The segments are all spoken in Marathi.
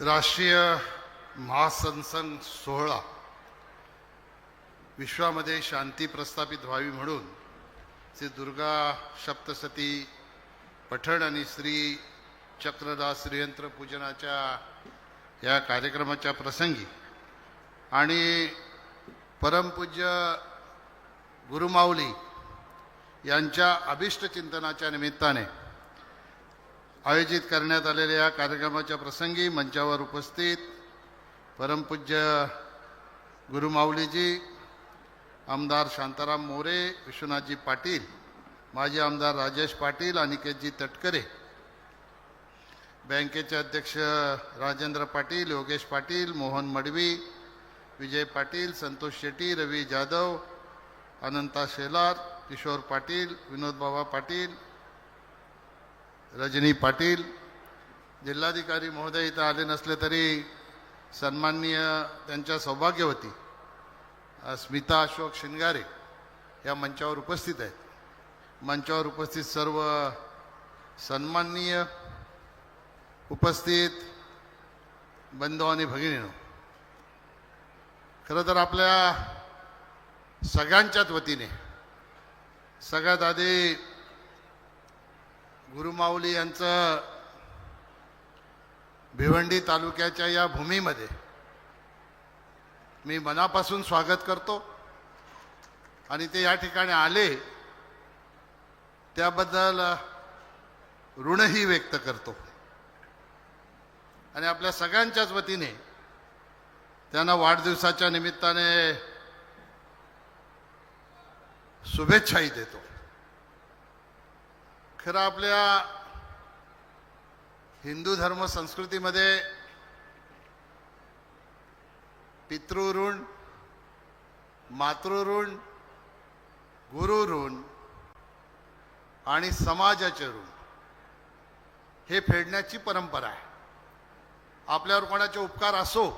राष्ट्रीय महासंसन सोहळा. विश्वामध्ये शांती प्रस्थापित व्हावी म्हणून श्री दुर्गा सप्तसती पठण आणि श्री चक्रदास श्रीयंत्र पूजनाच्या या कार्यक्रमाच्या प्रसंगी आणि परमपूज्य गुरुमाऊली यांच्या अभिष्ट चिंतनाच्या निमित्ताने आयोजित करण्यात आलेल्या या कार्यक्रमाच्या प्रसंगी मंचावर उपस्थित परमपूज्य गुरुमाऊलीजी आमदार शांताराम मोरे विश्वनाथजी पाटील माजी आमदार राजेश पाटील अनिकेतजी तटकरे बँकेचे अध्यक्ष राजेंद्र पाटील योगेश पाटील मोहन मडवी विजय पाटील संतोष शेट्टी रवी जाधव अनंता शेलार किशोर पाटील विनोदबाबा पाटील रजनी पाटील जिल्हाधिकारी महोदय इथं आले नसले तरी सन्माननीय त्यांच्या सौभाग्यवती स्मिता अशोक शिंगारे या मंचावर उपस्थित आहेत. मंचावर उपस्थित सर्व सन्माननीय उपस्थित बंधू आणि भगिनीनो खरं तर आपल्या सगळ्यांच्याच वतीने सगळ्यात आधी गुरुमाऊली यांचं भिवंडी तालुक्याच्या या भूमीमध्ये मी मनापासून स्वागत करतो. आणि ते या ठिकाणी आले त्याबद्दल ऋणही व्यक्त करतो. आणि आपल्या सगळ्यांच्याच वतीने त्यांना वाढदिवसाच्या निमित्ताने शुभेच्छाही देतो. खरं आपल्या हिंदू धर्म संस्कृतीमध्ये पितृऋण मातृऋण गुरुऋण आणि समाजाचे ऋण हे फेडण्याची परंपरा आहे. आपल्यावर कोणाचे उपकार असो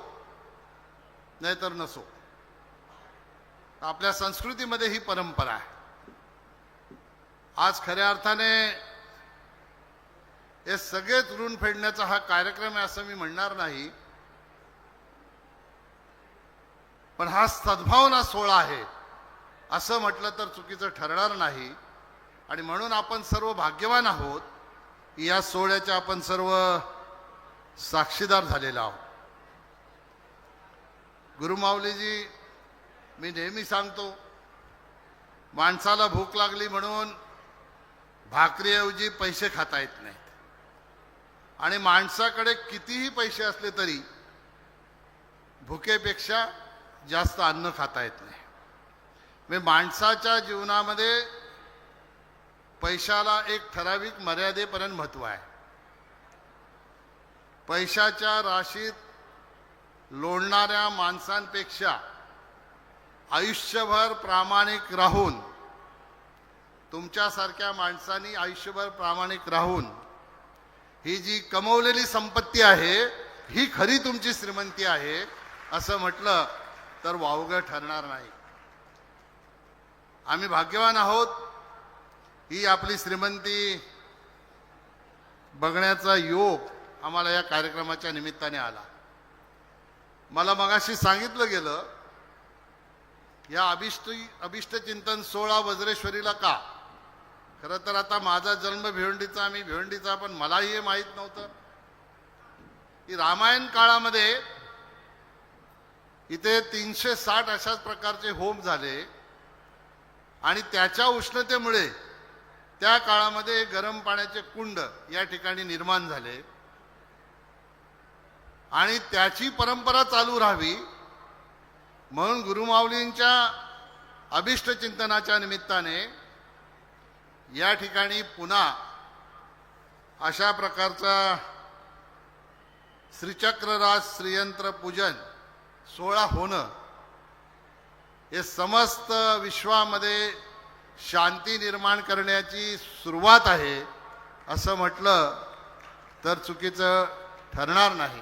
नाहीतर नसो. आपल्या संस्कृतीमध्ये ही परंपरा आहे. आज खऱ्या अर्थाने हे सगळेच ऋण फेडण्याचा हा कार्यक्रम आहे असं मी म्हणणार नाही. पण हा सद्भावना सोहळा आहे. असं म्हटलं तर चुकीचं ठरणार नाही. आणि म्हणून आपण सर्व भाग्यवान आहोत. या सोहळ्याच्या आपण सर्व साक्षीदार झालेला आहोत. गुरुमाऊलीजी मी नेहमी सांगतो माणसाला भूक लागली म्हणून भाकरीऐवजी पैसे खाता येत नाही. आणि माणसाकडे कितीही पैसे असले तरी भुकेपेक्षा जास्त अन्न खाता येत नाही. म्हणजे माणसाच्या जीवनामध्ये पैशाला एक ठराविक मर्यादेपर्यंत महत्त्व आहे. पैशाच्या राशीत लोळणाऱ्या माणसांपेक्षा आयुष्यभर प्रामाणिक राहून तुमच्यासारख्या माणसांनी आयुष्यभर प्रामाणिक राहून ही जी कमवलेली संपत्ती आहे ही खरी तुमची श्रीमंती आहे असं म्हटलं तर वावगं ठरणार नाही. आम्ही भाग्यवान आहोत ही आपली श्रीमंती बघण्याचा योग आम्हाला या कार्यक्रमाच्या निमित्ताने आला. मला मगाशी सांगितलं गेलं या अभिष्ट अभिष्ट चिंतन सोळा वज्रेश्वरीला का? खरं तर आता माझा जन्म भिवंडीचा मी भिवंडीचा पण मलाही हे माहीत नव्हतं. की रामायण काळामध्ये इथे तीनशे साठ अशाच प्रकारचे होम झाले. आणि त्याच्या उष्णतेमुळे त्या काळामध्ये गरम पाण्याचे कुंड या ठिकाणी निर्माण झाले. आणि त्याची परंपरा चालू राहावी. म्हणून गुरुमाऊलींच्या अभिष्ट चिंतनाच्या निमित्ताने या ठिकाणी पुन्हा अशा प्रकारचा श्रीचक्रराज श्रीयंत्र पूजन सोहळा होणं हे समस्त विश्वामध्ये शांती निर्माण करण्याची सुरुवात आहे असं म्हटलं तर चुकीचं ठरणार नाही.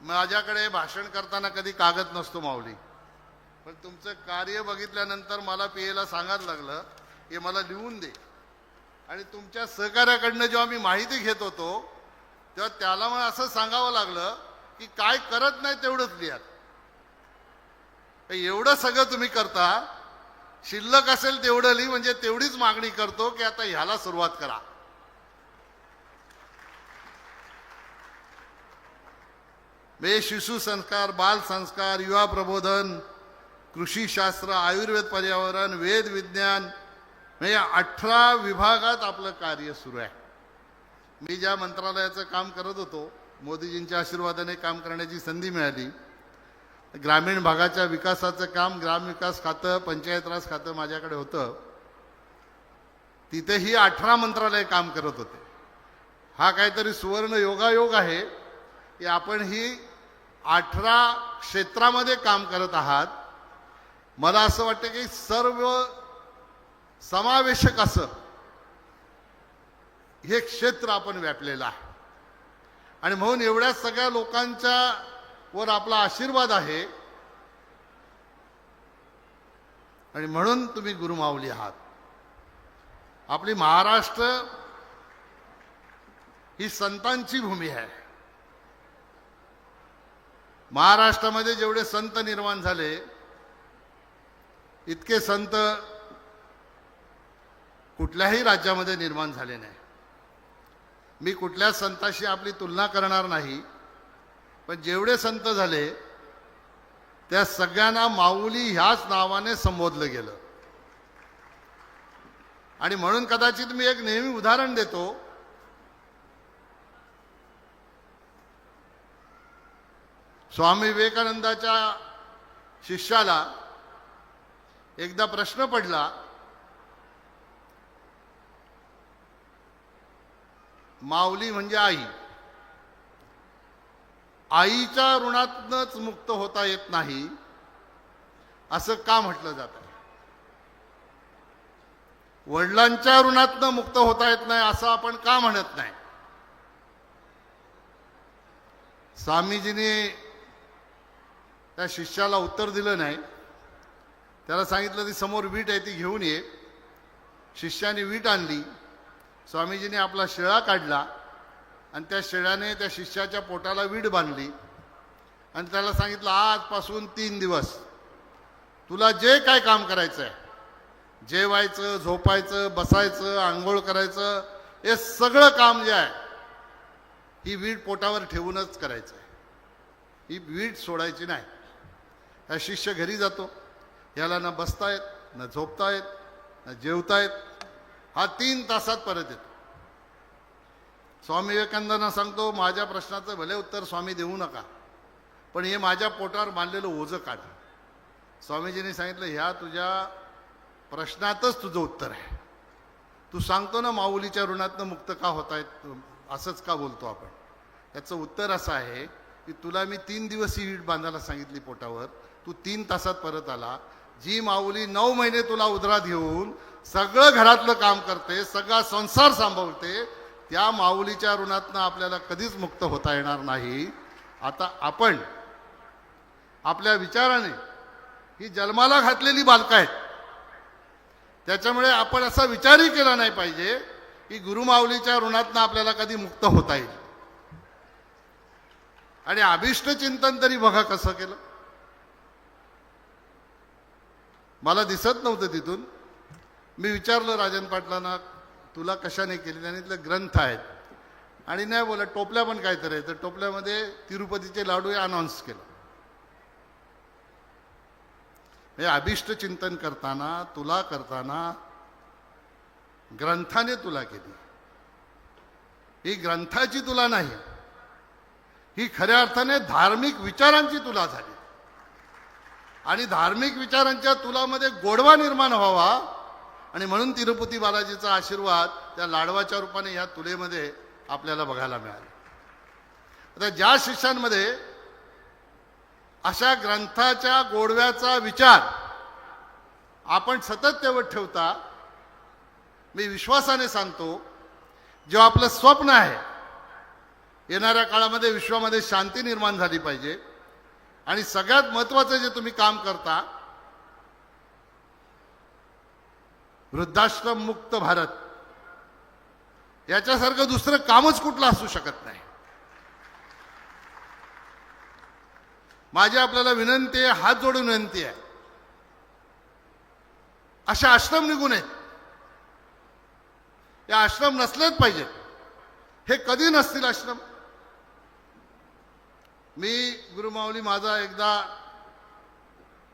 माझ्याकडे भाषण करताना कधी कागद नसतो माऊली. पण तुमचं कार्य बघितल्यानंतर मला पियला सांगायला लागलं हे मला लिहून दे. आणि तुमच्या सहकार्याकडनं जेव्हा मी माहिती घेत होतो तेव्हा त्याला मला असं सांगावं लागलं की काय करत नाही तेवढंच लिहात एवढं सगळं तुम्ही करता शिल्लक असेल तेवढं लिही म्हणजे तेवढीच मागणी करतो की आता ह्याला सुरुवात करा. मे शिशु संस्कार बाल संस्कार युवा प्रबोधन कृषी शास्त्र आयुर्वेद पर्यावरण वेद विज्ञान म्हणजे अठरा विभागात आपलं कार्य सुरू आहे. मी ज्या मंत्रालयाचं काम करत होतो मोदीजींच्या आशीर्वादाने काम करण्याची संधी मिळाली. ग्रामीण भागाच्या विकासाचं काम ग्रामविकास खातं पंचायत राज खातं माझ्याकडे होतं. तिथेही अठरा मंत्रालय काम करत होते. हा काहीतरी सुवर्ण योगायोग आहे की आपण ही अठरा क्षेत्रामध्ये काम करत आहात. मला असं वाटतं की सर्व समावेशक असं. हे क्षेत्र आपण व्यापलेलं आहे. आणि म्हणून एवढ्या सगळ्या लोकांच्या वर आपला आशीर्वाद आहे. आणि म्हणून तुम्ही गुरुमावली आहात. आपली महाराष्ट्र ही संतांची भूमी आहे. महाराष्ट्रामध्ये जेवढे संत निर्माण झाले इतके संत कुठल्याही राज्यामध्ये निर्माण झाले नाही. मी कुठल्या संताशी आपली तुलना करणार नाही पण जेवढे संत झाले त्या सगळ्यांना माऊली ह्याच नावाने संबोधलं गेलं. आणि म्हणून कदाचित मी एक नेहमी उदाहरण देतो. स्वामी विवेकानंदाच्या शिष्याला एकदा प्रश्न पडला माऊली म्हणजे आई. आईच्या ऋणातनच मुक्त होता येत नाही असं का म्हटलं जातं वडिलांच्या ऋणातनं मुक्त होता येत नाही असं आपण का म्हणत नाही? स्वामीजीने त्या शिष्याला उत्तर दिलं नाही. त्याला सांगितलं ती समोर वीट आहे ती घेऊन ये. शिष्याने वीट आणली. स्वामीजीने आपला शेळा काढला आणि त्या शेळ्याने त्या शिष्याच्या पोटाला वीड बांधली आणि त्याला सांगितलं आजपासून तीन दिवस तुला जे काय काम करायचं आहे जेवायचं झोपायचं बसायचं आंघोळ करायचं हे सगळं काम जे आहे ही वीड पोटावर ठेवूनच करायचं आहे ही वीड सोडायची नाही. हा शिष्य घरी जातो. ह्याला ना बसता येत ना झोपता येत ना जेवतायत हा तीन तासात परत येतो. स्वामी विवेकानंदांना सांगतो माझ्या प्रश्नाचं भले उत्तर स्वामी देऊ नका पण हे माझ्या पोटावर बांधलेलं ओझं काढ. स्वामीजींनी सांगितलं ह्या तुझ्या प्रश्नातच तुझं उत्तर आहे. तू सांगतो ना माऊलीच्या ऋणातनं मुक्त का होत आहेत असंच का बोलतो आपण? याचं उत्तर असं आहे की तुला मी तीन दिवस ही वीट बांधायला सांगितली पोटावर तू तीन तासात परत आला. जी माऊली नऊ महिने तुला उदरात घेऊन सगळं घरातलं काम करते सगळा संसार सांभाळते त्या माऊलीच्या ऋणातनं आपल्याला कधीच मुक्त होता येणार नाही. आता आपण आपल्या विचाराने ही जन्माला घातलेली बालकं आहेत. त्याच्यामुळे आपण असा विचारही केला नाही पाहिजे की गुरुमाऊलीच्या ऋणातनं आपल्याला कधी मुक्त होता येईल. आणि अभिष्ट चिंतन तरी बघा कसं केलं. मला दिसत नव्हतं तिथून. मी विचारलं राजन पाटलांना तुला कशाने केली? त्याने इथले ग्रंथ आहेत. आणि नाही बोला टोपल्या पण काहीतरी आहे तर टोपल्यामध्ये तिरुपतीचे लाडू हे अनाऊन्स केलं. हे अभिष्ट चिंतन करताना तुला करताना ग्रंथाने तुला केली. ही ग्रंथाची तुला नाही. ही खऱ्या अर्थाने धार्मिक विचारांची तुला झाली. आणि धार्मिक विचारांच्या तुलामध्ये गोडवा निर्माण व्हावा आणि म्हणून तिरुपती बालाजीचा आशीर्वाद त्या लाडवाच्या रूपाने ह्या तुलेमध्ये आपल्याला बघायला मिळाला. आता ज्या शिष्यांमध्ये अशा ग्रंथाच्या गोडव्याचा विचार आपण सतत तेवढ ठेवता मी विश्वासाने सांगतो जेव्हा आपलं स्वप्न आहे येणाऱ्या काळामध्ये विश्वामध्ये शांती निर्माण झाली पाहिजे आणि सगळ्यात महत्त्वाचं जे तुम्ही काम करता वृद्धाश्रम मुक्त भारत. याच्यासारखं दुसरं कामच कुठलं असू शकत नाही. माझी आपल्याला विनंती आहे हात जोडून विनंती आहे. अशा आश्रम निघू नयेत. या आश्रम नसलेच पाहिजेत. हे कधी नसतील आश्रम? मी गुरुमाऊली माझा एकदा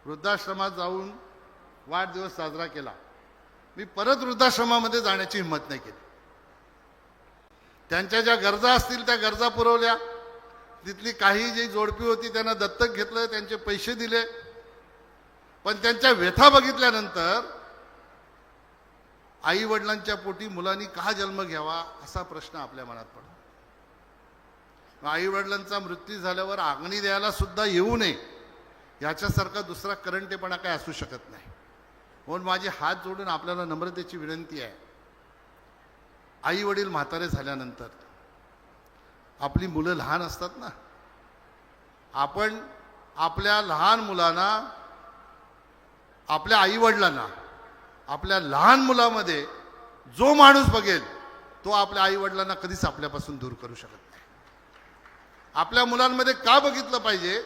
वृद्धाश्रमात जाऊन वाढदिवस साजरा केला. मी परत वृद्धाश्रमामध्ये जाण्याची हिंमत नाही केली. त्यांच्या ज्या गरजा असतील त्या गरजा पुरवल्या. तिथली काही जी जोडपी होती त्यांना दत्तक घेतलं त्यांचे पैसे दिले. पण त्यांच्या व्यथा बघितल्यानंतर आई वडिलांच्या पोटी मुलांनी का जन्म घ्यावा असा प्रश्न आपल्या मनात पडतो आई वडिलांचा मृत्यू झाल्यावर आगणी द्यायला सुद्धा येऊ नये याच्यासारखा दुसरा करंटेपणा काय असू शकत नाही. म्हणून माझे हात जोडून आपल्याला नम्रतेची विनंती आहे. आई वडील म्हातारे झाल्यानंतर आपली मुलं लहान असतात ना आपण आपल्या लहान मुलांना आपल्या आई वडिलांना आपल्या लहान मुलामध्ये जो माणूस बघेल तो आपल्या आई वडिलांना कधीच आपल्यापासून दूर करू शकत नाही. आपल्या मुलांमध्ये का बघितलं पाहिजे?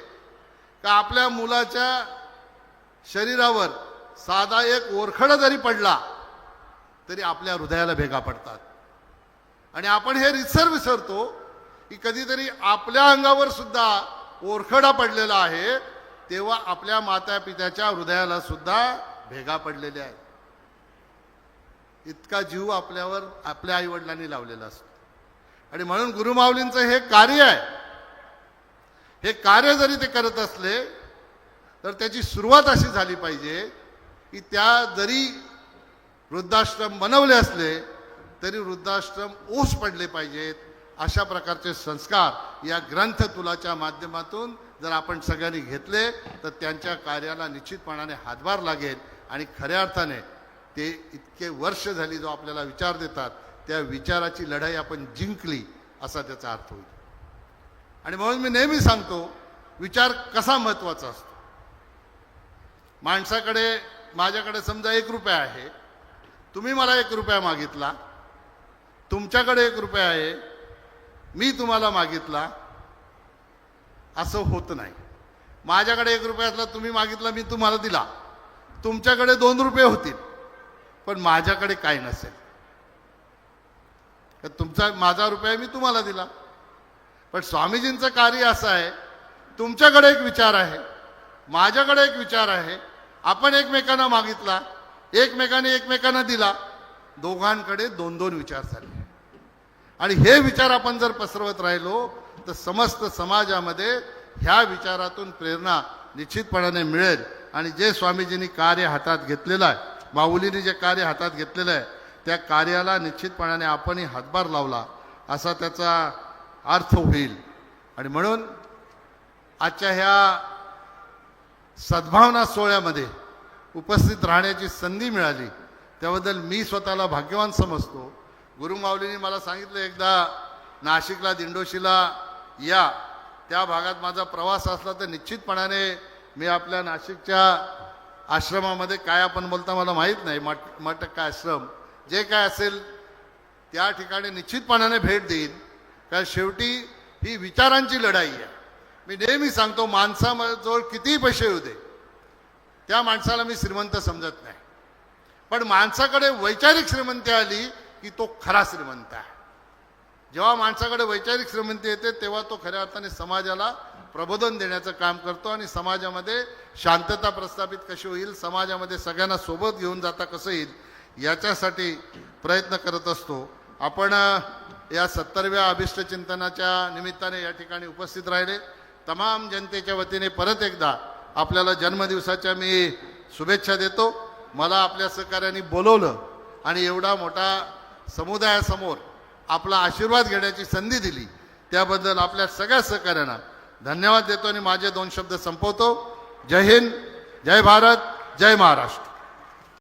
का आपल्या मुलाच्या शरीरावर साधा एक ओरखडा जरी पडला तरी आपल्या हृदयाला भेगा पडतात. आणि आपण हे रिसर विसरतो की कधीतरी आपल्या अंगावर सुद्धा ओरखडा पडलेला आहे तेव्हा आपल्या माता पित्याच्या हृदयाला सुद्धा भेगा पडलेल्या आहेत. इतका जीव आपल्यावर आपल्या आईवडिलांनी लावलेला असतो. आणि म्हणून गुरुमाऊलींचं हे कार्य आहे. हे कार्य जरी ते करत असले तर त्याची सुरुवात अशी झाली पाहिजे की त्या जरी वृद्धाश्रम बनवले असले तरी वृद्धाश्रम ऊस पडले पाहिजेत. अशा प्रकारचे संस्कार या ग्रंथ तुलाच्या माध्यमातून जर आपण सगळ्यांनी घेतले तर त्यांच्या कार्याला निश्चितपणाने हातभार लागेल. आणि खऱ्या अर्थाने ते इतके वर्ष झाली जो आपल्याला विचार देतात त्या विचाराची लढाई आपण जिंकली असा त्याचा अर्थ होईल. आणि म्हणून मी नेहमी सांगतो विचार कसा महत्त्वाचा असतो? माणसाकडे माझ्याकडे समजा एक रुपया आहे तुम्ही मला एक रुपया मागितला तुमच्याकडे एक रुपया आहे मी तुम्हाला मागितला असं होत नाही. माझ्याकडे एक रुपया असला तुम्ही मागितला मी तुम्हाला दिला. तुमच्याकडे दोन रुपये होतील पण माझ्याकडे काय नसेल. तर तुमचा माझा रुपया मी तुम्हाला दिला. पण स्वामीजींचं कार्य असं आहे तुमच्याकडे एक विचार आहे माझ्याकडे एक विचार आहे आपण एकमेकांना मागितला एकमेकाने एकमेकांना दिला दोघांकडे दोन दोन विचार झाले. आणि हे विचार आपण जर पसरवत राहिलो तर समस्त समाजामध्ये ह्या विचारातून प्रेरणा निश्चितपणाने मिळेल. आणि जे स्वामीजींनी कार्य हातात घेतलेलं आहे माऊलीने जे कार्य हातात घेतलेलं आहे त्या कार्याला निश्चितपणाने आपणही हातभार लावला असा त्याचा अर्थ होईल. आणि म्हणून आजच्या ह्या सद्भावना सोहळ्यामध्ये उपस्थित राहण्याची संधी मिळाली. त्याबद्दल मी स्वतःला भाग्यवान समजतो. गुरुमाऊलीने मला सांगितलं एकदा नाशिकला दिंडोशीला या. त्या भागात माझा प्रवास असला तर निश्चितपणाने मी आपल्या नाशिकच्या आश्रमामध्ये काय आपण बोलता मला माहीत नाही. मठ मठ काय आश्रम. जे काय असेल त्या ठिकाणी निश्चितपणाने भेट देईन. कारण शेवटी ही विचारांची लढाई आहे. मी नेहमी सांगतो माणसाजवळ कितीही पैसे येऊ दे त्या माणसाला मी श्रीमंत समजत नाही. पण माणसाकडे वैचारिक श्रीमंती आली की तो खरा श्रीमंत आहे. जेव्हा माणसाकडे वैचारिक श्रीमंती येते तेव्हा तो खऱ्या अर्थाने समाजाला प्रबोधन देण्याचं काम करतो आणि समाजामध्ये शांतता प्रस्थापित कशी होईल समाजामध्ये सगळ्यांना सोबत घेऊन जाता कसं येईल याच्यासाठी प्रयत्न करत असतो. आपण या सत्तरव्या अभिष्टचिंतनाच्या निमित्ताने या ठिकाणी उपस्थित राहिले. तमाम जनतेच्या वतीने परत एकदा आपल्याला जन्मदिवसाच्या मी शुभेच्छा देतो. मला आपल्या सहकार्याने बोलवलं आणि एवढा मोठा समुदायासमोर आपला आशीर्वाद घेण्याची संधी दिली. त्याबद्दल आपल्या सगळ्या सहकार्यांना धन्यवाद देतो आणि माझे दोन शब्द संपवतो. जय हिंद जय भारत जय महाराष्ट्र.